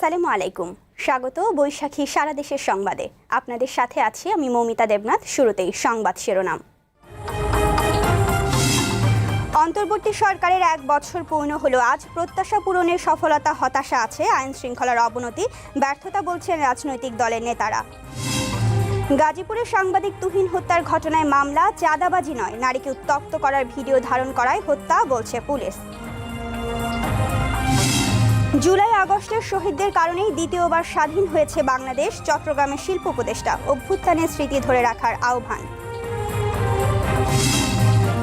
আসসালামু আলাইকুম। স্বাগত বৈশাখী সারা দেশের সংবাদে। আপনাদের সাথে আছি আমি মৌমিতা দেবনাথ, শুরুতেই সংবাদ শিরোনাম। অন্তর্বর্তী সরকারের এক বছর পূর্ণ হলো আজ প্রত্যাশা পূরণের সফলতা, হতাশা আছে আইন শৃঙ্খলার অবনতি, ব্যর্থতা বলছেন রাজনৈতিক দলের নেতারা। গাজীপুরের সাংবাদিক তুহিন হত্যার ঘটনায় মামলা, চাঁদাবাজি নয়, নারীকে উত্তক্ত করার ভিডিও ধারণ করায় হত্যা, বলছে পুলিশ। জুলাই আগস্টের শহীদদের কারণেই দ্বিতীয়বার স্বাধীন হয়েছে বাংলাদেশ, চট্টগ্রামের শিল্প উপদেষ্টা। অভ্যুত্থানের স্মৃতি ধরে রাখার আহ্বান।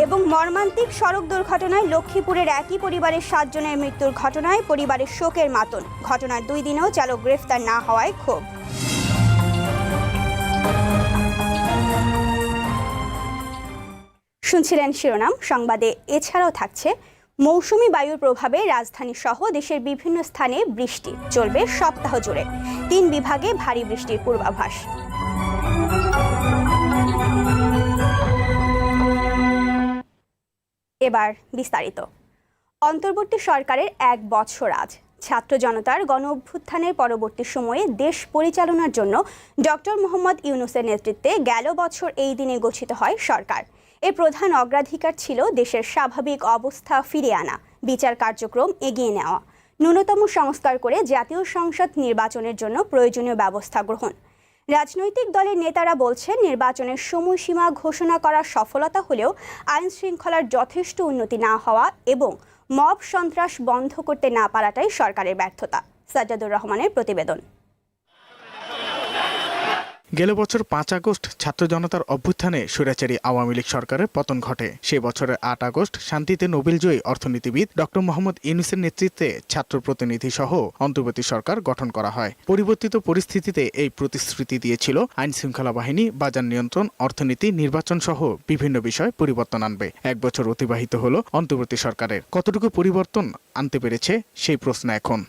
এবং মর্মান্তিক সড়ক দুর্ঘটনায় লক্ষ্মীপুরের একই পরিবারের সাতজনের মৃত্যুর ঘটনায় পরিবারের শোকের মাতন। ঘটনার দুই দিনেও চালক গ্রেফতার না হওয়ায় ক্ষোভ। শুনছিলেন শিরোনাম, সংবাদে এছাড়াও থাকছে মৌসুমি বায়ুর প্রভাবে রাজধানী সহ দেশের বিভিন্ন স্থানে বৃষ্টি চলবে সপ্তাহ জুড়ে। তিন বিভাগে ভারী বৃষ্টির পূর্বাভাস। এবার বিস্তারিত। অন্তর্বর্তী সরকারের এক বছর আজ। ছাত্র জনতার গণ অভ্যুত্থানের পরবর্তী সময়ে দেশ পরিচালনার জন্য ডক্টর মোহাম্মদ ইউনুসের নেতৃত্বে গেল বছর এই দিনে গঠিত হয় সরকার। এর প্রধান অগ্রাধিকার ছিল দেশের স্বাভাবিক অবস্থা ফিরে আনা, বিচার কার্যক্রম এগিয়ে নেওয়া, ন্যূনতম সংস্কার করে জাতীয় সংসদ নির্বাচনের জন্য প্রয়োজনীয় ব্যবস্থা গ্রহণ। রাজনৈতিক দলের নেতারা বলছেন, নির্বাচনের সময়সীমা ঘোষণা করার সফলতা হলেও আইন শৃঙ্খলার যথেষ্ট উন্নতি না হওয়া এবং মব সন্ত্রাস বন্ধ করতে না পারাটাই সরকারের ব্যর্থতা। সাজ্জাদুর রহমানের প্রতিবেদন। গেল বছর পাঁচ আগস্ট ছাত্র জনতার অভ্যুত্থানে স্বৈরাচারী আওয়ামী লীগ সরকারের পতন ঘটে। সে বছরের আট আগস্ট শান্তিতে নোবেলজয়ী অর্থনীতিবিদ ডক্টর মোহাম্মদ ইউনুসের নেতৃত্বে ছাত্র প্রতিনিধি সহ অন্তর্বর্তী সরকার গঠন করা হয়। পরিবর্তিত পরিস্থিতিতে এই প্রতিশ্রুতি দিয়েছিল আইন শৃঙ্খলা বাহিনী, বাজার নিয়ন্ত্রণ, অর্থনীতি, নির্বাচন সহ বিভিন্ন বিষয় পরিবর্তন আনবে। এক বছর অতিবাহিত হল অন্তর্বর্তী সরকারের। কতটুকু পরিবর্তন আনতে পেরেছে সেই প্রশ্ন এখন।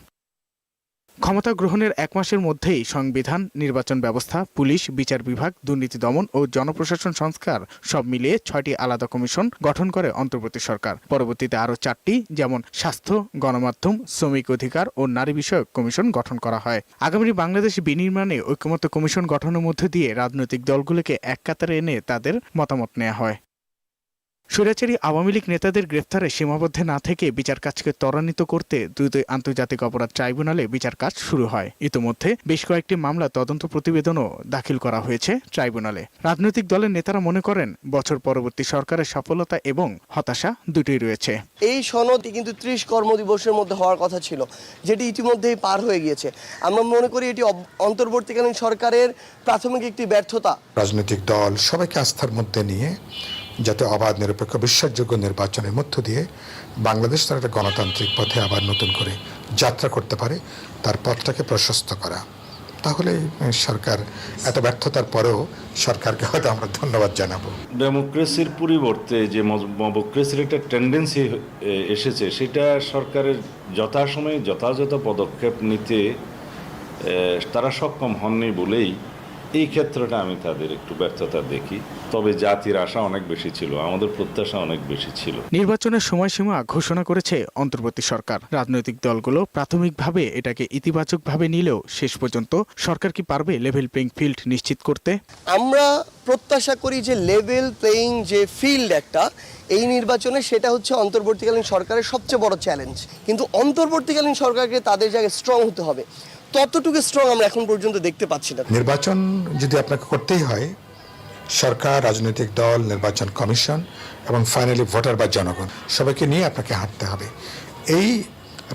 ক্ষমতা গ্রহণের এক মাসের মধ্যেই সংবিধান, নির্বাচন ব্যবস্থা, পুলিশ, বিচার বিভাগ, দুর্নীতি দমন ও জনপ্রশাসন সংস্কার সব মিলিয়ে ছয়টি আলাদা কমিশন গঠন করে অন্তর্বর্তী সরকার। পরবর্তীতে আরও চারটি, যেমন স্বাস্থ্য, গণমাধ্যম, শ্রমিক অধিকার ও নারী বিষয়ক কমিশন গঠন করা হয়। আগামী বাংলাদেশ বিনির্মাণে ঐক্যমত্য কমিশন গঠনের মধ্য দিয়ে রাজনৈতিক দলগুলোকে এক কাতারে এনে তাদের মতামত নেওয়া হয়। স্বৈরাচারী আওয়ামী লীগ নেতাদের গ্রেফতারে সীমাবদ্ধ না থেকে বিচার কাজকে ত্বরান্বিত করতে দ্রুত আন্তর্জাতিক অপরাধ ট্রাইব্যুনালে বিচার কাজ শুরু হয়। ইতোমধ্যে বেশ কয়েকটি মামলা তদন্ত প্রতিবেদনও দাখিল করা হয়েছে ট্রাইব্যুনালে। রাজনৈতিক দলের নেতারা মনে করেন বছর পরবর্তী সরকারের সফলতা এবং হতাশা দুটোই রয়েছে। এই সনদটি কিন্তু ত্রিশ কর্মদিবসের মধ্যে হওয়ার কথা ছিল যেটি ইতিমধ্যেই পার হয়ে গিয়েছে। আমরা মনে করি এটি অব- অন্তর্বর্তীকালীন সরকারের প্রাথমিক একটি ব্যর্থতা। রাজনৈতিক দল সবাইকে আস্থার মধ্যে নিয়ে যাতে অবাধ, নিরপেক্ষ, বিশ্বাসযোগ্য নির্বাচনের মধ্য দিয়ে বাংলাদেশ তার একটা গণতান্ত্রিক পথে আবার নতুন করে যাত্রা করতে পারে, তার পথটাকে প্রশস্ত করা। তাহলে সরকার এত ব্যর্থতার পরেও সরকারকে হয়তো আমরা ধন্যবাদ জানাব। ডেমোক্রেসির পরিবর্তে যে মবোক্রেসির একটা টেন্ডেন্সি এসেছে, সেটা সরকারের যথাসময়ে যথাযথ পদক্ষেপ নিতে তারা সক্ষম হননি বলেই এই ক্ষেত্রটা আমি তাদের একটু ব্যর্থতা দেখি। তবে জাতির আশা অনেক বেশি ছিল আমাদের প্রত্যাশা অনেক বেশি ছিল। নির্বাচনের সময়সীমা ঘোষণা করেছে অন্তর্বর্তী সরকার। রাজনৈতিক দলগুলো প্রাথমিকভাবে এটাকে ইতিবাচকভাবে নিলেও শেষ পর্যন্ত সরকার কি পারবে লেভেল প্লেইং ফিল্ড নিশ্চিত করতে? আমরা প্রত্যাশা করি যে লেভেল প্লেয়িং যে ফিল্ড একটা এই নির্বাচনে সেটা হচ্ছে অন্তর্বর্তীকালীন সরকারের সবচেয়ে বড় চ্যালেঞ্জ কিন্তু অন্তর্বর্তীকালীন সরকারকে তাদের জায়গায় স্ট্রং হতে হবে। ততটুকু স্ট্রং আমরা এখন পর্যন্ত দেখতে পাচ্ছি না। নির্বাচন যদি আপনাকে করতেই হয় সরকার রাজনৈতিক দল নির্বাচন কমিশন এবং ফাইনালি ভোটার বা জনগণ সবাইকে নিয়ে আপনাকে হাঁটতে হবে। এই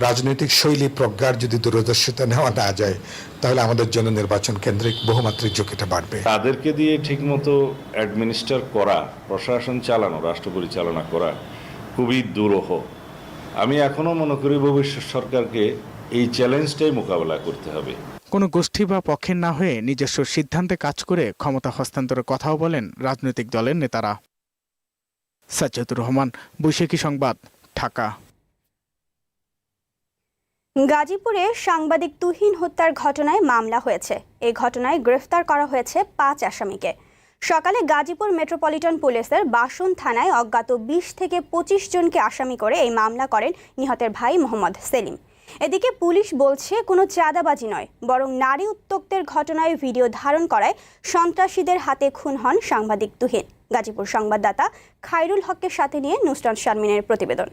রাজনৈতিক শৈলী প্রজ্ঞার যদি দূরদর্শিতা নেওয়া না যায় তাহলে আমাদের জন্য নির্বাচন কেন্দ্রিক বহুমাত্রিক ঝুঁকিটা বাড়বে। তাদেরকে দিয়ে ঠিকমতো অ্যাডমিনিস্টার করা প্রশাসন চালানো রাষ্ট্র পরিচালনা করা খুবই দুরূহ। আমি এখনও মনে করি ভবিষ্যৎ সরকারকে এই চ্যালেঞ্জটাই মোকাবেলা করতে হবে। কোনো গোষ্ঠী বা পক্ষের না হয়ে নিজস্ব সিদ্ধান্তে কাজ করে ক্ষমতা হস্তান্তরের কথাও বলেন রাজনৈতিক দলের নেতারা। সাজ্জাদুর রহমান বৈশাখী সংবাদ ঢাকা। গাজীপুরে সাংবাদিক তুহিন হত্যার ঘটনায় মামলা হয়েছে। এই ঘটনায় গ্রেফতার করা হয়েছে পাঁচ আসামিকে। সকালে গাজীপুর মেট্রোপলিটন পুলিশের বাসন থানায় অজ্ঞাত বিশ থেকে পঁচিশ জনকে আসামি করে এই মামলা করেন নিহতের ভাই মোহাম্মদ সেলিম। এদিকে পুলিশ বলছে, কোনো চাঁদাবাজি নয়, বরং নারী উত্তক্তের ঘটনায় ভিডিও ধারণ করায় সন্ত্রাসীদের হাতে খুন হন সাংবাদিক তুহিন। গাজীপুর সংবাদদাতা খায়রুল হককে সাথে নিয়ে নুসরাত শারমিনের প্রতিবেদন।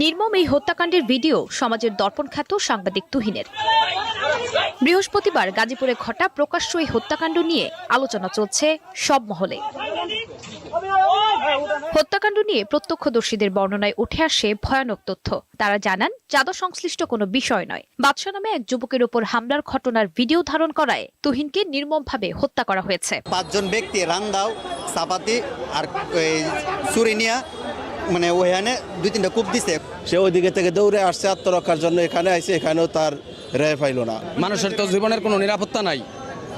নির্মম এই হত্যাকাণ্ডের ভিডিও সমাজের দর্পণ খ্যাত সাংবাদিক তুহিনের। বৃহস্পতিবার গাজীপুরে ঘটা প্রকাশ্য এই হত্যাকাণ্ড নিয়ে আলোচনা চলছে সব মহলে। হত্যাকাণ্ড নিয়ে প্রত্যক্ষদর্শীদের বর্ণনায় উঠে আসে ভয়ানক তথ্য। তারা জানান চাঁদা সংশ্লিষ্ট কোনো বিষয় নয়। বাদশা নামে এক যুবকের ওপর হামলার ঘটনার ভিডিও ধারণ করায় তুহিনকে নির্মমভাবে হত্যা করা হয়েছে। পাঁচজন ব্যক্তি রান্দাও চাপাতি আর এই চুরি মানে ওখানে দুই তিনটা কূপ দিছে। সে ওইদিকে থেকে দৌড়ে আসছে আত্মরক্ষার জন্য এখানে আইসে এখানেও তার রেয় পাইল না। মানুষের তো জীবনের কোনো নিরাপত্তা নাই।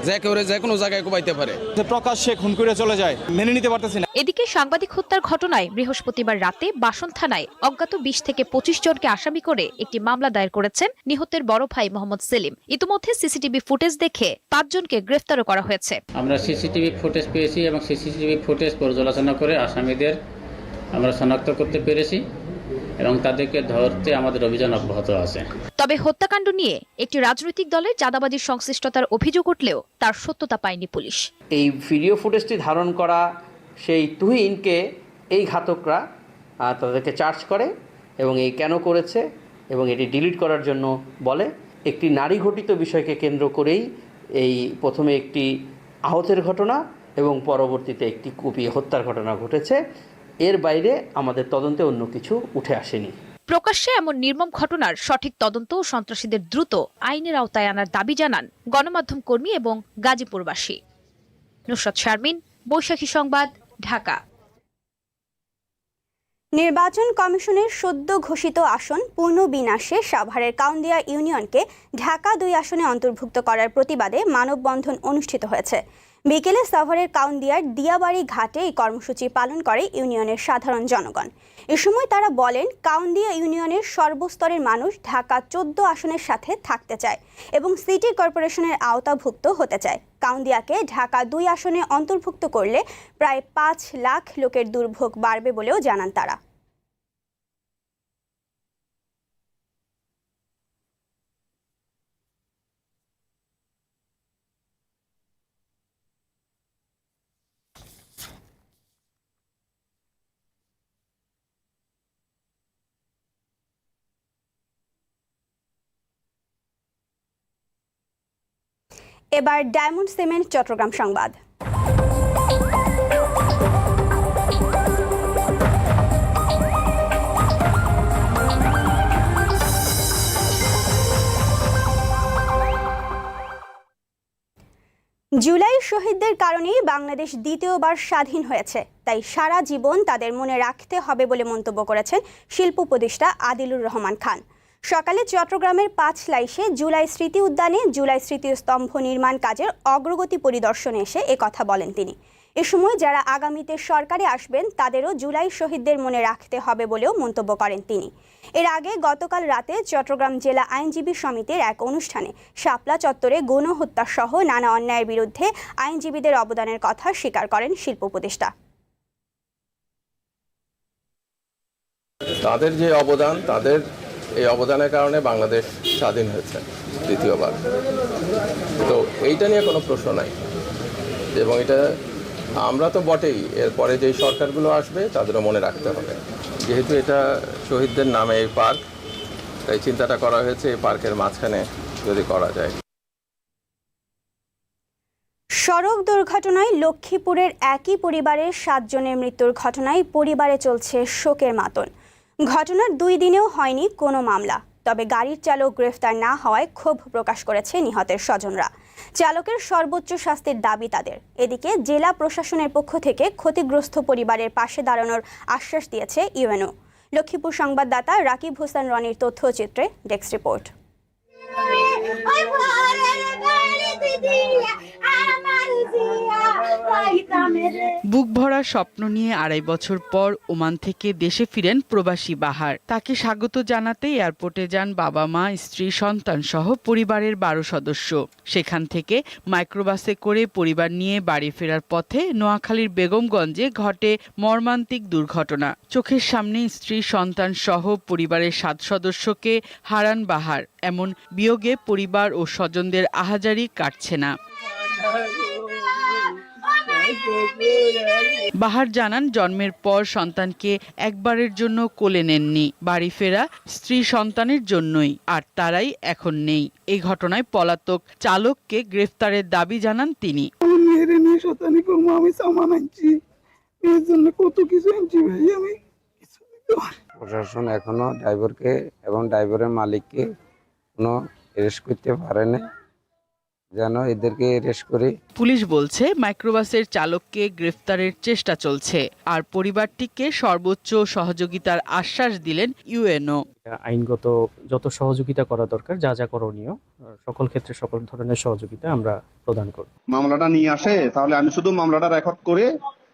যে কেউ যে কোনো জায়গায় কোবাইতে পারে। প্রকাশ্যে খুন করে চলে যায় মেনে নিতে পারতেছি না। এদিকে সাংবাদিক হত্যার ঘটনায় বৃহস্পতিবার রাতে বাসন থানায় অজ্ঞাত বিশ থেকে পঁচিশ জনকে আসামি করে একটি মামলা দায়ের করেছেন নিহতের বড় ভাই মোহাম্মদ সেলিম। ইতিমধ্যে সিসিটিভি ফুটেজ দেখে পাঁচজনকে গ্রেফতারও করা হয়েছে। আমরা সিসিটিভি ফুটেজ পেয়েছি এবং সিসিটিভি ফুটেজ পর্যালোচনা করে আসামিদের আমরা শনাক্ত করতে পেরেছি। এবং তাদেরকে ধরতে আমাদের অভিযান অব্যাহত আছে। তবে হত্যাকাণ্ড নিয়ে একটি রাজনৈতিক দলের চাঁদাবাজির সংশ্লিষ্টতার অভিযোগ উঠলেও তার সত্যতা পায়নি পুলিশ। এই ভিডিও ফুটেজটি ধারণ করা সেই তুহিনকে এই ঘাতকরা তাদেরকে চার্জ করে এবং এই কেন করেছে এবং এটি ডিলিট করার জন্য বলে একটি নারী ঘটিত বিষয়কে কেন্দ্র করেই এই প্রথমে একটি আহতের ঘটনা এবং পরবর্তীতে একটি কুপিয়ে হত্যার ঘটনা ঘটেছে। এর বাইরে আমাদের তদন্তে অন্য কিছু উঠে আসেনি। প্রকাশ্যে এমন নির্মম ঘটনার সঠিক তদন্ত ও সন্ত্রাসীদের দ্রুত আইনের আওতায় আনার দাবি জানান গণমাধ্যম কর্মী এবং গাজীপুরবাসী। নুসরাত শারমিন বৈশাখী সংবাদ ঢাকা। নির্বাচন কমিশনের সদ্য ঘোষিত আসন পূর্ণ বিনাশে সাভারের কাউন্দিয়া ইউনিয়নকে ঢাকা দুই আসনে অন্তর্ভুক্ত করার প্রতিবাদে মানববন্ধন অনুষ্ঠিত হয়েছে। বিকেলে সাভারের কাউন্দিয়ার দিয়াবাড়ি ঘাটে এই কর্মসূচি পালন করে ইউনিয়নের সাধারণ জনগণ। এ সময় তারা বলেন, কাউন্দিয়া ইউনিয়নের সর্বস্তরের মানুষ ঢাকা চোদ্দ আসনের সাথে থাকতে চায় এবং সিটি কর্পোরেশনের আওতাভুক্ত হতে চায়। কাউন্দিয়াকে ঢাকা দুই আসনে অন্তর্ভুক্ত করলে প্রায় পাঁচ লাখ লোকের দুর্ভোগ বাড়বে বলেও জানান তারা। এবার ডায়মন্ড সিমেন্ট, চট্টগ্রাম সংবাদ। জুলাই শহীদদের কারণেই বাংলাদেশ দ্বিতীয়বার স্বাধীন হয়েছে। তাই সারা জীবন তাদের মনে রাখতে হবে বলে মন্তব্য করেছেন শিল্প উপদেষ্টা আদিলুর রহমান খান। সকালে চট্টগ্রামের পাঁচলাইশে জুলাই স্মৃতি উদ্যানে জুলাই স্মৃতিস্তম্ভ নির্মাণ কাজের অগ্রগতি পরিদর্শনে এসে কথা বলেন তিনি। এ সময় যারা আগামীতে সরকারে আসবেন, তাদেরও জুলাই শহীদদের মনে রাখতে হবে বলেও মন্তব্য করেন তিনি। এর আগে গতকাল রাতে চট্টগ্রাম জেলা আইনজীবী সমিতির এক অনুষ্ঠানে শাপলা চত্বরে গণ হত্যা সহ নানা অন্যায়ের বিরুদ্ধে আইনজীবীদের অবদানের কথা স্বীকার করেন শিল্প উপদেষ্টা। তাদের যে অবদান, তাদের এই অবদানের কারণে বাংলাদেশ স্বাধীন হয়েছে দ্বিতীয়বার। তো এইটা নিয়ে কোনো প্রশ্ন নাই। এবং এটা আমরা তো বটেই, এরপরে যেই সরকারগুলো আসবে তাদেরও মনে রাখতে হবে। যেহেতু এটা শহীদদের নামে এই পার্ক, তাই চিন্তাটা করা হয়েছে এই পার্কের মাঝখানে যদি করা যায়। সড়ক দুর্ঘটনায় লক্ষ্মীপুরের একই পরিবারের সাতজনের মৃত্যুর ঘটনায় পরিবারে চলছে শোকের মাতন। ঘটনার দুই দিনেও হয়নি কোনো মামলা। তবে গাড়ির চালক গ্রেফতার না হওয়ায় ক্ষোভ প্রকাশ করেছে নিহতের স্বজনরা। চালকের সর্বোচ্চ শাস্তির দাবি তাদের। এদিকে জেলা প্রশাসনের পক্ষ থেকে ক্ষতিগ্রস্ত পরিবারের পাশে দাঁড়ানোর আশ্বাস দিয়েছে ইউএনও। লক্ষ্মীপুর সংবাদদাতা রাকিব হোসেন রনির তথ্যচিত্রে ডেস্ক রিপোর্ট। বুক ভরা স্বপ্ন নিয়ে আড়াই বছর পর ওমান থেকে দেশে ফিরেন প্রবাসী বাহার। তাকে স্বাগত জানাতে এয়ারপোর্টে যান বাবা মা, স্ত্রী, সন্তান সহ পরিবারের বারো সদস্য। সেখান থেকে মাইক্রোবাসে করে পরিবার নিয়ে বাড়ি ফেরার পথে নোয়াখালীর বেগমগঞ্জে ঘটে মর্মান্তিক দুর্ঘটনা। চোখের সামনে স্ত্রী, সন্তান সহ পরিবারের সাত সদস্যকে হারান বাহার। এমন বিয়োগে পরিবার ও স্বজনদের আহাজারি কাটছে না। বাহার জানান জন্মের পর সন্তানকে একবারের জন্য কোলে নেননি। বাড়ি ফেরা স্ত্রী সন্তানের জন্যই আর তারাই এখন নেই। এই ঘটনায় পলাতক চালককে গ্রেফতারের দাবি জানান তিনি। আমি সামান আনছি। এর জন্য কত কিছু আনছি ভাই আমি। প্রশাসন এখনও ড্রাইভারকে এবং ড্রাইভারের মালিককে কোনো অ্যারেস্ট করতে পারে না যেন এদেরকে অ্যারেস্ট করে। পুলিশ বলছে মাইক্রোবাসের চালককে গ্রেফতারের চেষ্টা চলছে আর পরিবারটিকে সর্বোচ্চ সহযোগিতার আশ্বাস দিলেন ইউএনও। আইনগত যত সহযোগিতা করা দরকার যা যা করণীয় সকল ক্ষেত্রে সকল ধরনের সহযোগিতা আমরা প্রদান করব। মামলাটা নিয়ে আসে তাহলে আমি শুধু মামলাটা রেকর্ড করে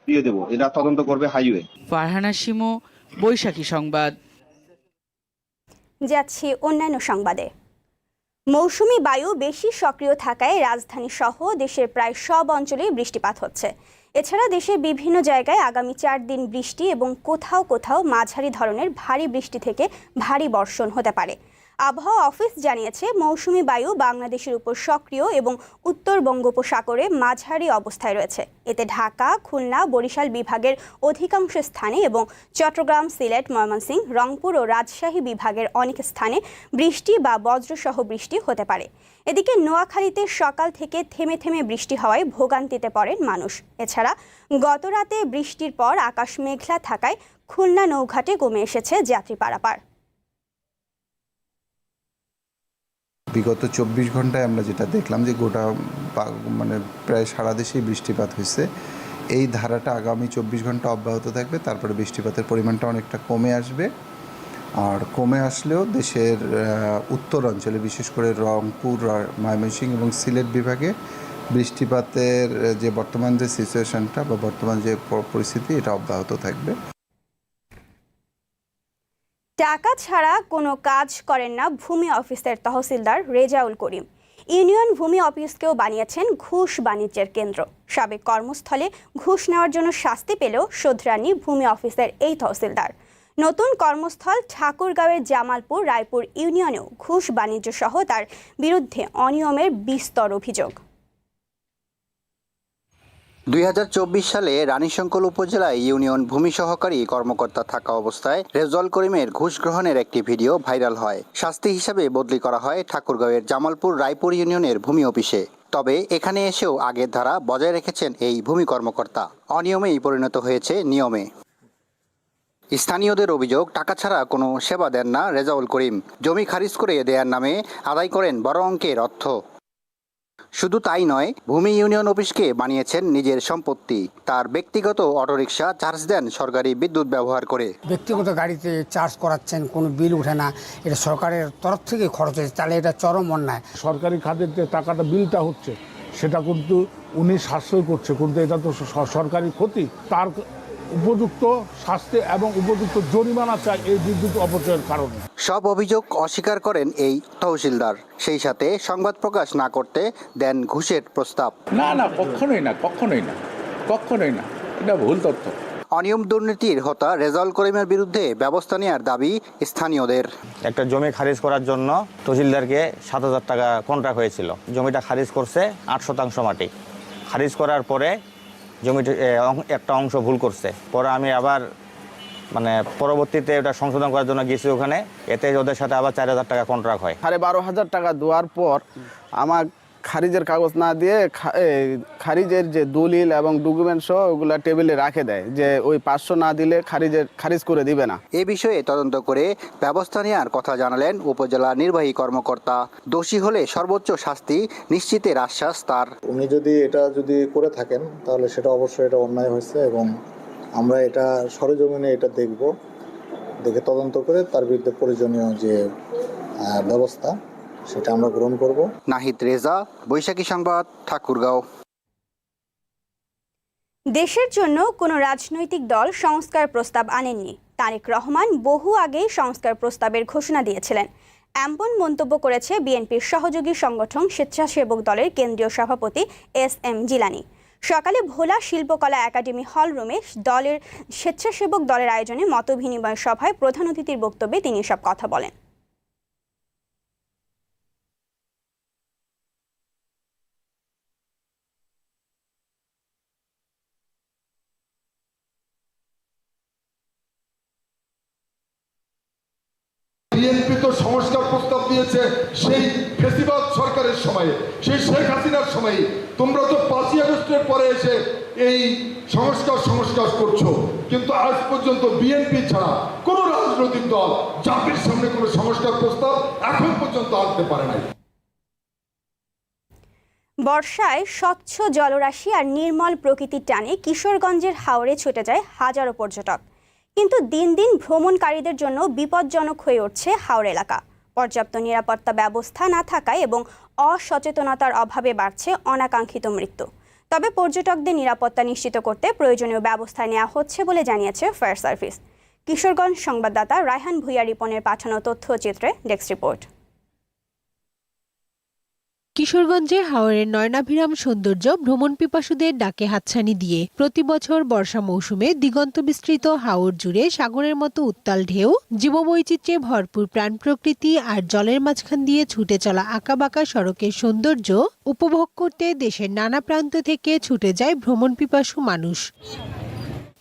দিয়ে দেবো এটা তদন্ত করবে হাইওয়ে ফারহানা সিমো বৈশাখী সংবাদ। যাচ্ছি অন্যান্য সংবাদে। মৌসুমি বায়ু বেশি সক্রিয় থাকায় রাজধানী সহ দেশের প্রায় সব অঞ্চলেই বৃষ্টিপাত হচ্ছে। এছাড়া দেশের বিভিন্ন জায়গায় আগামী চার দিন বৃষ্টি এবং কোথাও কোথাও মাঝারি ধরনের ভারী বৃষ্টি থেকে ভারী বর্ষণ হতে পারে। আবহাওয়া অফিস জানিয়েছে, মৌসুমি বায়ু বাংলাদেশের উপর সক্রিয় এবং উত্তর বঙ্গোপসাগরে মাঝারি অবস্থায় রয়েছে। এতে ঢাকা, খুলনা, বরিশাল বিভাগের অধিকাংশ স্থানে এবং চট্টগ্রাম, সিলেট, ময়মনসিংহ, রংপুর ও রাজশাহী বিভাগের অনেক স্থানে বৃষ্টি বা বজ্রসহ বৃষ্টি হতে পারে। এদিকে নোয়াখালীতে সকাল থেকে থেমে থেমে বৃষ্টি হওয়ায় ভোগান্তিতে পড়েন মানুষ। এছাড়া গতরাতে বৃষ্টির পর আকাশ মেঘলা থাকায় খুলনা নৌঘাটে কমে এসেছে যাত্রী পারাপার। বিগত চব্বিশ ঘন্টায় আমরা যেটা দেখলাম যে গোটা মানে প্রায় সারা দেশেই বৃষ্টিপাত হয়েছে। এই ধারাটা আগামী চব্বিশ ঘণ্টা অব্যাহত থাকবে, তারপরে বৃষ্টিপাতের পরিমাণটা অনেকটা কমে আসবে। আর কমে আসলেও দেশের উত্তর অঞ্চলে, বিশেষ করে রংপুর ময়মনসিংহ এবং সিলেট বিভাগে বৃষ্টিপাতের যে বর্তমান যে সিচুয়েশনটা বা বর্তমান যে পরিস্থিতি, এটা অব্যাহত থাকবে। টাকা ছাড়া কোনো কাজ করেন না ভূমি অফিসের তহসিলদার রেজাউল করিম। ইউনিয়ন ভূমি অফিসকেও বানিয়েছেন ঘুষ বাণিজ্যের কেন্দ্র। সাবেক কর্মস্থলে ঘুষ নেওয়ার জন্য শাস্তি পেলেও শোধরানি ভূমি অফিসের এই তহসিলদার। নতুন কর্মস্থল ঠাকুরগাঁওয়ের জামালপুর রায়পুর ইউনিয়নেও ঘুষ বাণিজ্য সহ তার বিরুদ্ধে অনিয়মের বিস্তর অভিযোগ। দুই হাজার চব্বিশ সালে রানীশঙ্কল উপজেলায় ইউনিয়ন ভূমি সহকারী কর্মকর্তা থাকা অবস্থায় রেজল করিমের ঘুষ গ্রহণের একটি ভিডিও ভাইরাল হয়। শাস্তি হিসাবে বদলি করা হয় ঠাকুরগাঁওয়ের জামালপুর রায়পুর ইউনিয়নের ভূমি অফিসে। তবে এখানে এসেও আগের ধারা বজায় রেখেছেন এই ভূমি কর্মকর্তা। অনিয়মেই পরিণত হয়েছে নিয়মে। স্থানীয়দের অভিযোগ, টাকা ছাড়া কোনো সেবা দেন না রেজাউল করিম। জমি খারিজ করে দেয়ার নামে আদায় করেন বড় অঙ্কের অর্থ। শুধু তাই নয় ভূমি ইউনিয়ন অফিসকে বানিয়েছেন নিজের সম্পত্তি। তার ব্যক্তিগত অটোরিকশা চার্জ দেন সরকারি বিদ্যুৎ ব্যবহার করে। ব্যক্তিগত গাড়িতে চার্জ করাচ্ছেন কোনো বিল ওঠে না। এটা সরকারের তরফ থেকে খরচ হয়েছে তাহলে এটা চরম অন্যায়। সরকারি খাতের যে টাকাটা বিলটা হচ্ছে সেটা কিন্তু উনি সাশ্রয় করছে কিন্তু এটা তো সরকারি ক্ষতি। তার উপযুক্ত শাস্তি এবং উপযুক্ত জরিমানা চাই এই বিদ্যুৎ অপচয়ের কারণে। সব অভিযোগ অস্বীকার করেন এই তহসিলদার। সেই সাথে সংবাদ প্রকাশ না করতে দেন ঘুষের প্রস্তাব। না না কখনোই না কখনোই না কখনোই না এটা ভুল তথ্য। অনিয়ম দুর্নীতির হতা রেজাউল করিমের বিরুদ্ধে ব্যবস্থা নেওয়ার দাবি স্থানীয়দের। একটা জমি খারিজ করার জন্য তহসিলদারকে সাত হাজার টাকা কন্ট্রাক্ট হয়েছিল। জমিটা খারিজ করছে আট শতাংশ মাটি। খারিজ করার পরে জমিটি একটা অংশ ভুল করছে। পরে আমি আবার মানে পরবর্তীতে ওটা সংশোধন করার জন্য গেছি ওখানে। এতে ওদের সাথে আবার চার হাজার টাকা কন্ট্রাক্ট হয়। সাড়ে বারো হাজার টাকা দেওয়ার পর আমার খারিজের কাগজ না দিয়ে খারিজের যে দলিল এবং ডকুমেন্ট সহ ওগুলা টেবিলে রাখে দেয় যে ওই পাঁচশো না দিলে খারিজের খারিজ করে দিবে না। এ বিষয়ে তদন্ত করে ব্যবস্থা নেওয়ার কথা জানালেন উপজেলা নির্বাহী কর্মকর্তা। দোষী হলে সর্বোচ্চ শাস্তি নিশ্চিতের আশ্বাস তার। উনি যদি এটা যদি করে থাকেন তাহলে সেটা অবশ্যই এটা অন্যায় হয়েছে এবং আমরা এটা সরেজমিনে এটা দেখব দেখে তদন্ত করে তার বিরুদ্ধে প্রয়োজনীয় যে ব্যবস্থা সেটা আমরা গ্রহণ করব। নাহিদ রেজা বৈশাখী সংবাদ ঠাকুরগাঁও। দেশের জন্য কোনো রাজনৈতিক দল সংস্কার প্রস্তাব আনেননি। তারেক রহমান বহু আগেই সংস্কার প্রস্তাবের ঘোষণা দিয়েছিলেন। এমন মন্তব্য করেছে বিএনপির সহযোগী সংগঠন স্বেচ্ছাসেবক দলের কেন্দ্রীয় সভাপতি এস এম জিলানি। সকালে ভোলা শিল্পকলা একাডেমি হল রুমে দলের স্বেচ্ছাসেবক দলের আয়োজনে মতবিনিময় সভায় প্রধান অতিথির বক্তব্যে তিনি সব কথা বলেন বিএনপি তো সংস্কার প্রস্তাব দিয়েছে সেই ফেসিবাদ সরকারের সময়ে সেই শেখ সময়ে তোমরা তো পাঁচই আগস্টের পরে এসে এই সংস্কার সংস্কার করছ। কিন্তু আজ পর্যন্ত বিএনপি ছাড়া কোনো রাজনৈতিক দল জাতির সামনে কোনো সংস্কার প্রস্তাব এখন পর্যন্ত আনতে পারে নাই। বর্ষায় স্বচ্ছ জলরাশি আর নির্মল প্রকৃতির টানে কিশোরগঞ্জের হাওরে ছুটে যায় হাজারো পর্যটক। কিন্তু দিন দিন ভ্রমণকারীদের জন্য বিপজ্জনক হয়ে উঠছে হাওড় এলাকা। পর্যাপ্ত নিরাপত্তা ব্যবস্থা না থাকায় এবং অসচেতনতার অভাবে বাড়ছে অনাকাঙ্ক্ষিত মৃত্যু। তবে পর্যটকদের নিরাপত্তা নিশ্চিত করতে প্রয়োজনীয় ব্যবস্থা নেওয়া হচ্ছে বলে জানিয়েছে ফায়ার সার্ভিস। কিশোরগঞ্জ সংবাদদাতা রায়হান ভুইয়া রিপনের পাঠানো তথ্যচিত্রে ডেস্ক রিপোর্ট। কিশোরগঞ্জে হাওরের নয়নাভিরাম সৌন্দর্য ভ্রমণ পিপাসুদের ডাকে হাতছানি দিয়ে প্রতি বছর বর্ষা মৌসুমে দিগন্ত বিস্তৃত হাওর জুড়ে সাগরের মতো উত্তাল ঢেউ, জীববৈচিত্র্যে ভরপুর প্রাণ প্রকৃতি আর জলের মাঝখান দিয়ে ছুটে চলা আঁকাবাঁকা সড়কের সৌন্দর্য উপভোগ করতে দেশের নানা প্রান্ত থেকে ছুটে যায় ভ্রমণ পিপাসু মানুষ।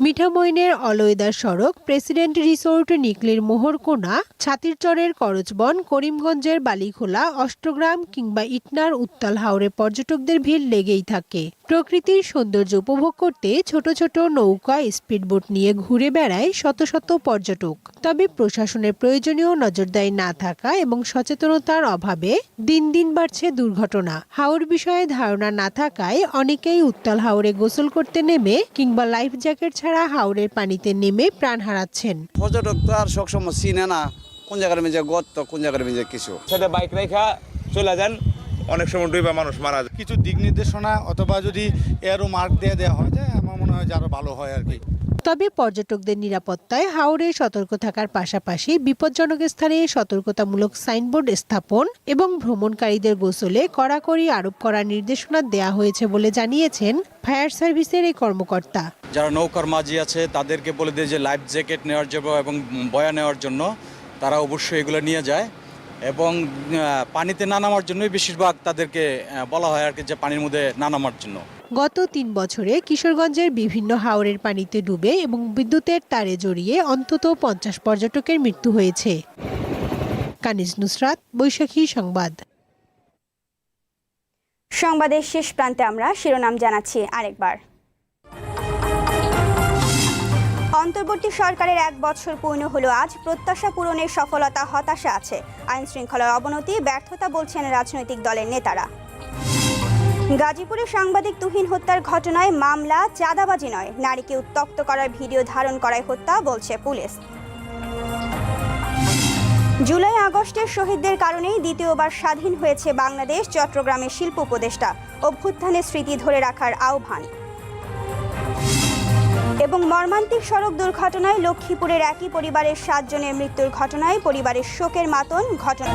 মিঠামইনের অলয়দার সড়ক, প্রেসিডেন্ট রিসোর্ট, নিকলির মোহরকোনা, ছাতিরচরের করচবন করিমগঞ্জের বালিখোলা, অষ্টগ্রাম কিংবা ইটনার উত্তাল হাওরে পর্যটকদের ভিড় লেগেই থাকে। প্রকৃতির সৌন্দর্য উপভোগ করতে ছোট ছোট নৌকা, স্পিডবোট নিয়ে ঘুরে বেড়ায় শত শত পর্যটক। তবে প্রশাসনের প্রয়োজনীয় নজরদারি না থাকা এবং সচেতনতার অভাবে দিন দিন বাড়ছে দুর্ঘটনা। হাওর বিষয়ে ধারণা না থাকায় অনেকেই উত্তাল হাওরে গোসল করতে নেমে কিংবা লাইফ জ্যাকেট ছাড়া হাওরের পানিতে নেমে প্রাণ হারাচ্ছেন। পর্যটক তো আর সবসময় চিনে না কোন জায়গার মেঝে গর্ত কোন জায়গার মেঝে কিছু। সেটা বাইক রেখা চলে যান অনেক সময় ডুবে মানুষ মারা যায়। কিছু দিক নির্দেশনা অথবা যদি এরও মার্ক দিয়ে দেওয়া হয় যায় আমার মনে হয় যে আরও ভালো হয় আর কি। তবে পর্যটকদের নিরাপত্তায় হাওড়ে সতর্ক থাকার পাশাপাশি বিপজ্জনক স্থানে সতর্কতামূলক সাইনবোর্ড স্থাপন এবং ভ্রমণকারীদের গোসলে কড়াকড়ি আরোপ করার নির্দেশনা দেওয়া হয়েছে বলে জানিয়েছেন ফায়ার সার্ভিসের এই কর্মকর্তা। যারা নৌকার মাঝি আছে, তাদেরকে বলে দিয়ে যে, লাইফ জ্যাকেট নেওয়ার জন্য এবং বয়া নেওয়ার জন্য তারা অবশ্যই এগুলো নিয়ে যায় এবং পানিতে না নামার জন্যই বেশিরভাগ তাদেরকে বলা হয় আর কি যে, পানির মধ্যে না নামার জন্য। গত তিন বছরে কিশোরগঞ্জের বিভিন্ন হাওরের পানিতে ডুবে এবং বিদ্যুতের তারে জড়িয়ে অন্তত পঞ্চাশ পর্যটকের মৃত্যু হয়েছে। কানিজ নুসরাত বৈশাখী সংবাদ। সংবাদের শেষ প্রান্তে আমরা শিরোনাম জানাচ্ছি আরেকবার। অন্তর্বর্তী সরকারের এক বছর পূর্ণ হলো আজ, প্রত্যাশা পূরণের সফলতা হতাশা আছে। আইন শৃঙ্খলার অবনতি, ব্যর্থতা বলছেন রাজনৈতিক দলের নেতারা। গাজীপুরে সাংবাদিক তুহিন হত্যার ঘটনায় মামলা, চাঁদাবাজি নয়। নারীকে উত্তক্ত করার ভিডিও ধারণ করায় হত্যা, বলছে পুলিশ। জুলাই আগস্টের শহীদদের কারণেই দ্বিতীয়বার স্বাধীন হয়েছে বাংলাদেশ, চট্টগ্রামের শিল্প উপদেষ্টা। অভ্যুত্থানের স্মৃতি ধরে রাখার আহ্বান। এবং মর্মান্তিক সড়ক দুর্ঘটনায় লক্ষ্মীপুরের একই পরিবারের সাতজনের মৃত্যুর ঘটনায় পরিবারের শোকের মাতন ঘটনা।